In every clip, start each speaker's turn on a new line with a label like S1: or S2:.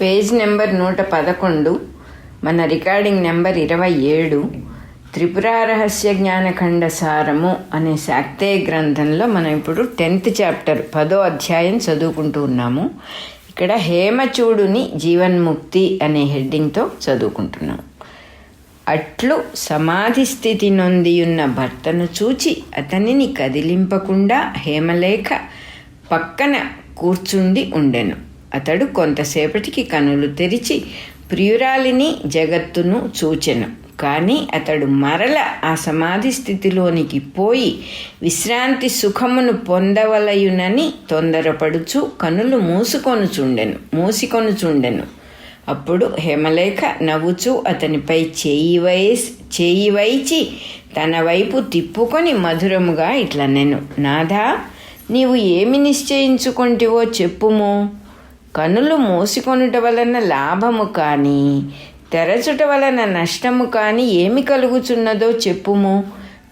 S1: Page number నూట పదకొండు మన రికార్డింగ్ నెంబర్ ఇరవై ఏడు త్రిపురారహస్య జ్ఞానఖండ సారము అనే శాక్తేయ గ్రంథంలో మనం ఇప్పుడు టెన్త్ చాప్టర్ పదో అధ్యాయం చదువుకుంటూ ఉన్నాము. ఇక్కడ హేమచూడుని జీవన్ముక్తి అనే హెడ్డింగ్తో చదువుకుంటున్నాం. అట్లు సమాధి స్థితి నొందియున్న భర్తను చూచి అతనిని కదిలింపకుండా హేమలేఖ పక్కన కూర్చుండి ఉండెను. అతడు కొంతసేపటికి కనులు తెరిచి ప్రియురాలిని జగత్తును చూచెను. కానీ అతడు మరల ఆ సమాధి స్థితిలోనికి పోయి విశ్రాంతి సుఖమును పొందవలయునని తొందరపడుచు కనులు మూసుకొనుచుండెను మూసికొనుచుండెను. అప్పుడు హేమలేఖ నవ్వుచూ అతనిపై చేయి వేసి చేయి వైచి తన వైపు తిప్పుకొని మధురముగా ఇట్లనెను. నేను నాథా నీవు ఏమి నిశ్చయించుకొంటివో చెప్పుము? కనులు మూసుకొనుట వలన లాభము కానీ తెరచుట వలన నష్టము కానీ ఏమి కలుగుచున్నదో చెప్పుము.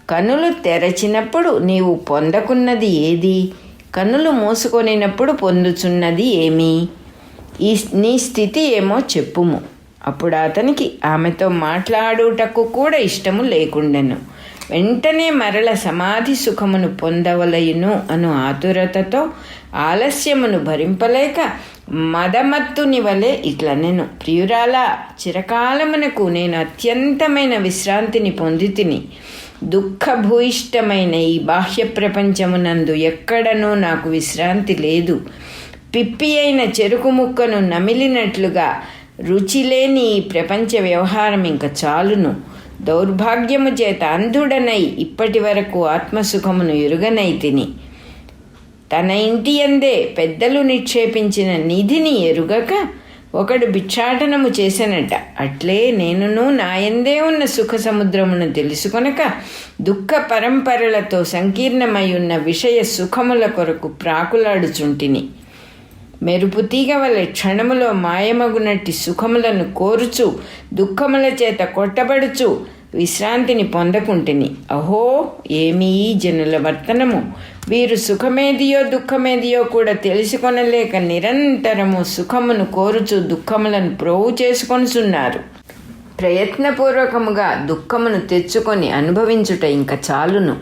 S1: కనులు తెరచినప్పుడు నీవు పొందకున్నది ఏది? కనులు మూసుకొనినప్పుడు పొందుచున్నది ఏమి? ఈ నీ స్థితి ఏమో చెప్పుము. అప్పుడు అతనికి ఆమెతో మాట్లాడుటకు కూడా ఇష్టము లేకుండెను. వెంటనే మరల సమాధి సుఖమును పొందవలయును అను ఆతురతతో ఆలస్యమును భరింపలేక మదమత్తుని వలె ఇట్లా నేను ప్రియురాలా చిరకాలమునకు నేను అత్యంతమైన విశ్రాంతిని పొంది తిని దుఃఖభూయిష్టమైన ఈ బాహ్య ప్రపంచమునందు ఎక్కడనూ నాకు విశ్రాంతి లేదు. పిప్పి అయిన చెరుకు ముక్కను నమిలినట్లుగా రుచిలేని ఈ ప్రపంచ వ్యవహారం ఇంక చాలును. దౌర్భాగ్యము చేత అంధుడనై ఇప్పటి వరకు ఆత్మసుఖమును ఎరుగనై తిని. తన ఇంటి అందే పెద్దలు నిక్షేపించిన నిధిని ఎరుగక ఒకడు భిక్షాటనము చేసెనట. అట్లే నేనును నాయందే ఉన్న సుఖ సముద్రమును తెలుసుకొనక దుఃఖ పరంపరలతో సంకీర్ణమై ఉన్న విషయ సుఖముల కొరకు ప్రాకులాడుచుంటిని. మెరుపు తీగ వలె క్షణములో మాయమగునట్టి సుఖములను కోరుచు దుఃఖముల చేత కొట్టబడుచు విశ్రాంతిని పొందకుంటిని. అహో ఏమీ ఈ జనుల వర్తనము? వీరు సుఖమేదియో దుఃఖమేదియో కూడా తెలుసుకొనలేక నిరంతరము సుఖమును కోరుచు దుఃఖములను ప్రోవు చేసుకొనుచున్నారు. ప్రయత్నపూర్వకముగా దుఃఖమును తెచ్చుకొని అనుభవించుట ఇంక చాలును.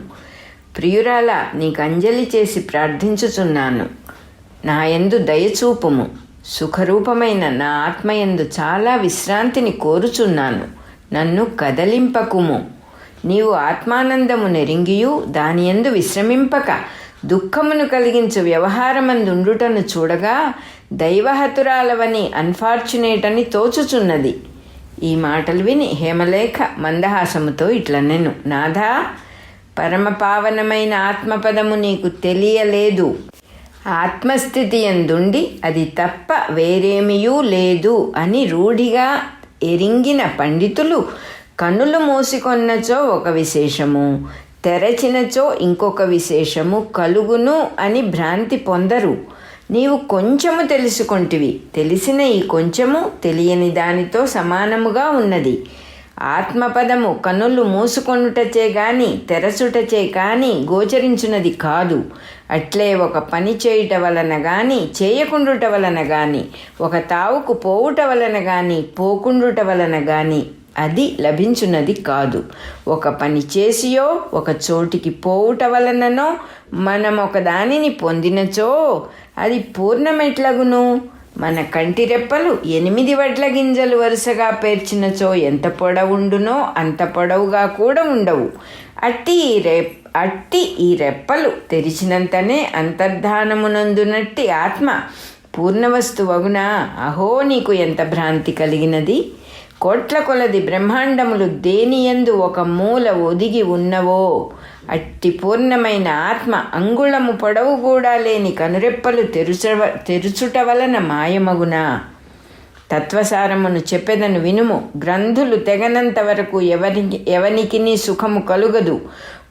S1: ప్రియురాల నీకు అంజలి చేసి ప్రార్థించుచున్నాను. నా యందు దయచూపుము. సుఖరూపమైన నా ఆత్మయందు చాలా విశ్రాంతిని కోరుచున్నాను. నన్ను కదలింపకుము. నీవు ఆత్మానందము నెరింగియు దానియందు విశ్రమింపక. దుఃఖమును కలిగించు వ్యవహారమందుండుటను చూడగా దైవహతురాలవని అన్ఫార్చునేట్ అని తోచుచున్నది. ఈ మాటలు విని హేమలేఖ మందహాసముతో ఇట్లనెను. నాథా పరమపావనమైన ఆత్మపదము నీకు తెలియలేదు. ఆత్మస్థితి ఎందుండి అది తప్ప వేరేమియూ లేదు అని రూఢిగా ఎరింగిన పండితులు కన్నులు మూసుకొన్నచో ఒక విశేషము తెరచినచో ఇంకొక విశేషము కలుగును అని భ్రాంతి పొందరు. నీవు కొంచెము తెలుసుకొంటివి తెలిసిన ఈ కొంచెము తెలియని దానితో సమానముగా ఉన్నది. ఆత్మపదము కనులు మూసుకొనుటచే గాని తెరచుటచే కాని గోచరించున్నది కాదు. అట్లే ఒక పని చేయుట వలన గాని చేయకుండుట వలన గాని ఒక తావుకు పోవుట వలన గాని పోకుండుట వలన గాని అది లభించున్నది కాదు. ఒక పని చేసియో ఒక చోటికి పోవుట వలననో మనం ఒక దానిని పొందినచో అది పూర్ణమెట్లగును? మన కంటి రెప్పలు ఎనిమిది వడ్ల గింజలు వరుసగా పేర్చినచో ఎంత పొడవుండునో అంత పొడవుగా కూడా ఉండవు. అట్టి ఈ రె అట్టి ఈ రెప్పలు తెరిచినంతనే అంతర్ధానమునందునట్టి ఆత్మ పూర్ణవస్తువగునా అహో నీకు ఎంత భ్రాంతి కలిగినది? కోట్ల కొలది బ్రహ్మాండములు దేనియందు ఒక మూల ఒదిగి ఉన్నవో? అట్టి పూర్ణమైన ఆత్మ అంగుళము పొడవు కూడా లేని కనురెప్పలు తెరుచవ తెరుచుట వలన మాయమగునా? తత్వసారమును చెప్పెదను వినుము. గ్రంథులు తెగనంత వరకు ఎవరికి ఎవనికిని సుఖము కలుగదు.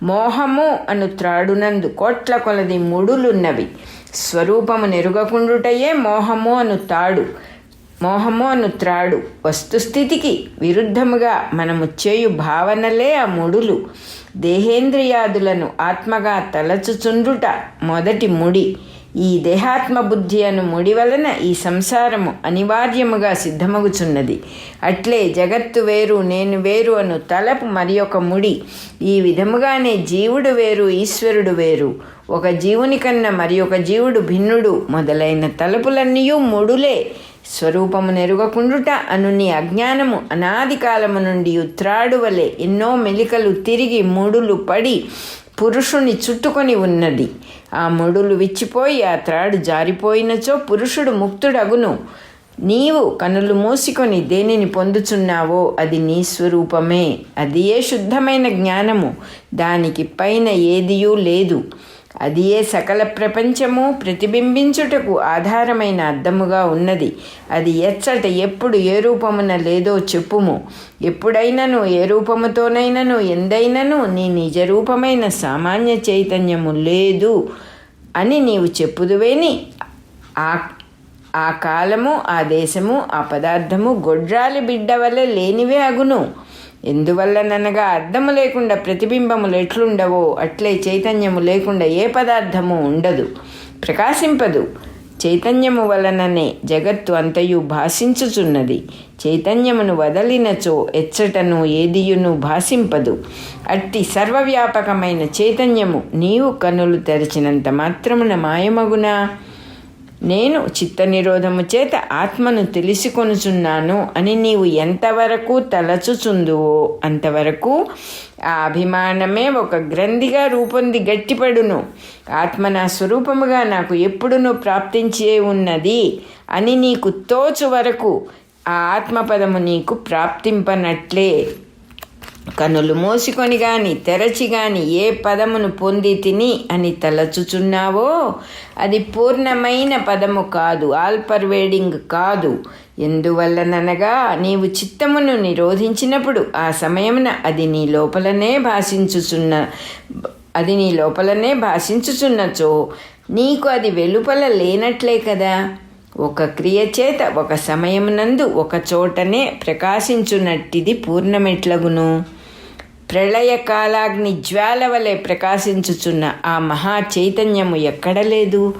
S1: మోహము అను త్రాడునందు కోట్ల కొలది ముడులున్నవి. స్వరూపము నెరుగకుండుటయే మోహము అను తాడు. మోహము అను త్రాడు వస్తుస్థితికి విరుద్ధముగా మనము చేయు భావనలే ఆ ముడులు దేహేంద్రియాదులను ఆత్మగా తలచుచుండుట మొదటి ముడి. ఈ దేహాత్మ బుద్ధి అను ముడి వలన ఈ సంసారము అనివార్యముగా సిద్ధమగుచున్నది. అట్లే జగత్తు వేరు నేను వేరు అను తలపు మరి ఒక ముడి. ఈ విధముగానే జీవుడు వేరు ఈశ్వరుడు వేరు. ఒక జీవుని కన్నా మరి ఒక జీవుడు భిన్నుడు మొదలైన తలుపులన్నీ ముడులే. స్వరూపము నెరుగకుండుట అను నీ అజ్ఞానము అనాది కాలము నుండి ఉత్రాడు వలె ఎన్నో మెలికలు తిరిగి ముడులు పడి పురుషుని చుట్టుకొని ఉన్నది. ఆ ముడులు విచ్చిపోయి ఆ త్రాడు జారిపోయినచో పురుషుడు ముక్తుడగును. నీవు కనులు మూసుకొని దేనిని పొందుచున్నావో అది నీ స్వరూపమే. అది ఏ శుద్ధమైన జ్ఞానము. దానికి పైన ఏదియూ లేదు. అది ఏ సకల ప్రపంచము ప్రతిబింబించుటకు ఆధారమైన అర్థముగా ఉన్నది. అది ఎచ్చట ఎప్పుడు ఏ రూపమున లేదో చెప్పుము. ఎప్పుడైనను ఏ రూపముతోనైనను ఎందైనను నీ నిజ రూపమైన సామాన్య చైతన్యము లేదు అని నీవు చెప్పుదువేని. ఆ ఆ కాలము ఆ దేశము ఆ పదార్థము గొడ్రాలి బిడ్డ వల్ల లేనివే అగును. ఎందువల్లననగా అర్థము లేకుండా ప్రతిబింబములు ఎట్లుండవో అట్లే చైతన్యము లేకుండా ఏ పదార్థము ఉండదు ప్రకాశింపదు. చైతన్యము వలననే జగత్తు అంతయు భాషించుచున్నది. చైతన్యమును వదలినచో ఎచ్చటను ఏదియును భాషింపదు. అట్టి సర్వవ్యాపకమైన చైతన్యము నీవు కనులు తెరిచినంత మాత్రమున మాయమగునా? నేను చిత్త నిరోధము చేత ఆత్మను తెలుసుకొనుచున్నాను అని నీవు ఎంతవరకు తలచుచుందువో అంతవరకు ఆ అభిమానమే ఒక గ్రంథిగా రూపొంది గట్టిపడును. ఆత్మ నా స్వరూపముగా నాకు ఎప్పుడును ప్రాప్తించే ఉన్నది అని నీకు తోచు వరకు ఆ ఆత్మపదము నీకు ప్రాప్తింపనట్లే. కనులు మోసుకొని గాని తెరచి గాని ఏ పదమును పొంది తిని అని తలచుచున్నావో అది పూర్ణమైన పదము కాదు ఆల్పర్వేడింగ్ కాదు. ఎందువల్లననగా నీవు చిత్తమును నిరోధించినప్పుడు ఆ సమయమున అది నీ లోపలనే భాషించుచున్న అది నీ లోపలనే భాషించుచున్నచో నీకు అది వెలుపల లేనట్లే కదా? ఒక క్రియ చేత ఒక సమయమునందు ఒక చోటనే ప్రకాశించునట్టిది పూర్ణమెట్లగును. ప్రళయకాలాగ్ని జ్వాల వలె ప్రకాశించుచున్న ఆ మహా చైతన్యము ఎక్కడ లేదు.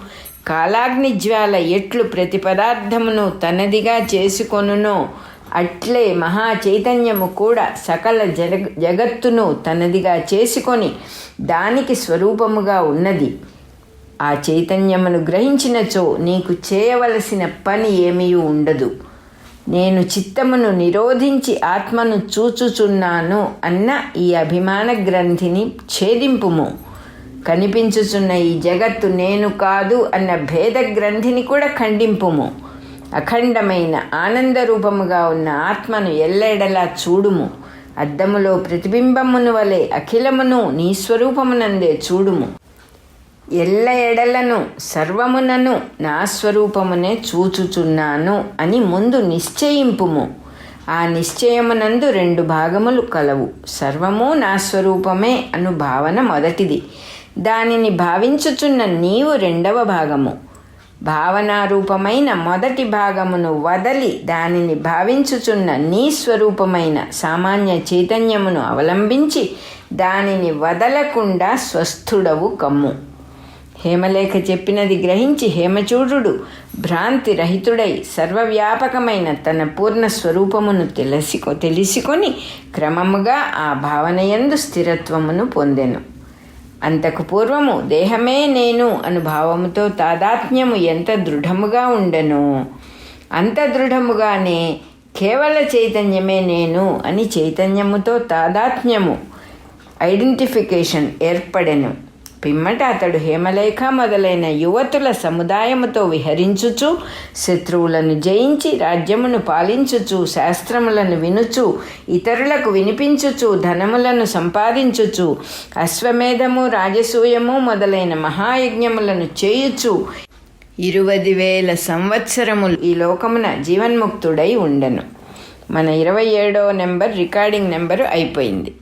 S1: కాలాగ్ని జ్వాల ఎట్లు ప్రతి పదార్థమును తనదిగా చేసుకొనునో అట్లే మహా చైతన్యము కూడా సకల జగ జగత్తును తనదిగా చేసుకొని దానికి స్వరూపముగా ఉన్నది. ఆ చైతన్యమును గ్రహించినచో నీకు చేయవలసిన పని ఏమీ ఉండదు. నేను చిత్తమును నిరోధించి ఆత్మను చూచుచున్నాను అన్న ఈ అభిమాన గ్రంథిని ఛేదింపుము. కనిపించుచున్న ఈ జగత్తు నేను కాదు అన్న భేద గ్రంథిని కూడా ఖండింపుము. అఖండమైన ఆనందరూపముగా ఉన్న ఆత్మను ఎల్లెడలా చూడుము. అద్దములో ప్రతిబింబమును వలె అఖిలమును నీ స్వరూపమునందే చూడుము. ఎల్ల ఎడలను సర్వమునను నా స్వరూపమునే చూచుచున్నాను అని ముందు నిశ్చయింపుము. ఆ నిశ్చయమునందు రెండు భాగములు కలవు. సర్వము నా స్వరూపమే అను భావన మొదటిది. దానిని భావించుచున్న నీవు రెండవ భాగము. భావనారూపమైన మొదటి భాగమును వదలి దానిని భావించుచున్న నీ స్వరూపమైన సామాన్య చైతన్యమును అవలంబించి దానిని వదలకుండా స్వస్థుడవు కమ్ము. హేమలేఖ చెప్పినది గ్రహించి హేమచూడు భ్రాంతి రహితుడై సర్వవ్యాపకమైన తన పూర్ణ స్వరూపమును తెలిసికొ తెలిసికొని క్రమముగా ఆ భావనయందు స్థిరత్వమును పొందెను. అంతకు పూర్వము దేహమే నేను అనుభావముతో తాదాత్మ్యము ఎంత దృఢముగా ఉండను? అంత దృఢముగానే కేవల చైతన్యమే నేను అని చైతన్యముతో తాదాత్మ్యము ఐడెంటిఫికేషన్ ఏర్పడెను. పిమ్మట అతడు హేమలేఖ మొదలైన యువతుల సముదాయముతో విహరించుచు శత్రువులను జయించి రాజ్యమును పాలించుచు శాస్త్రములను వినుచు ఇతరులకు వినిపించుచు ధనములను సంపాదించుచు అశ్వమేధము రాజసూయము మొదలైన మహాయజ్ఞములను చేయుచు ఇరువది వేల సంవత్సరములు ఈ లోకమున జీవన్ముక్తుడై ఉండను. మన ఇరవై ఏడో నెంబర్ రికార్డింగ్ నెంబరు అయిపోయింది.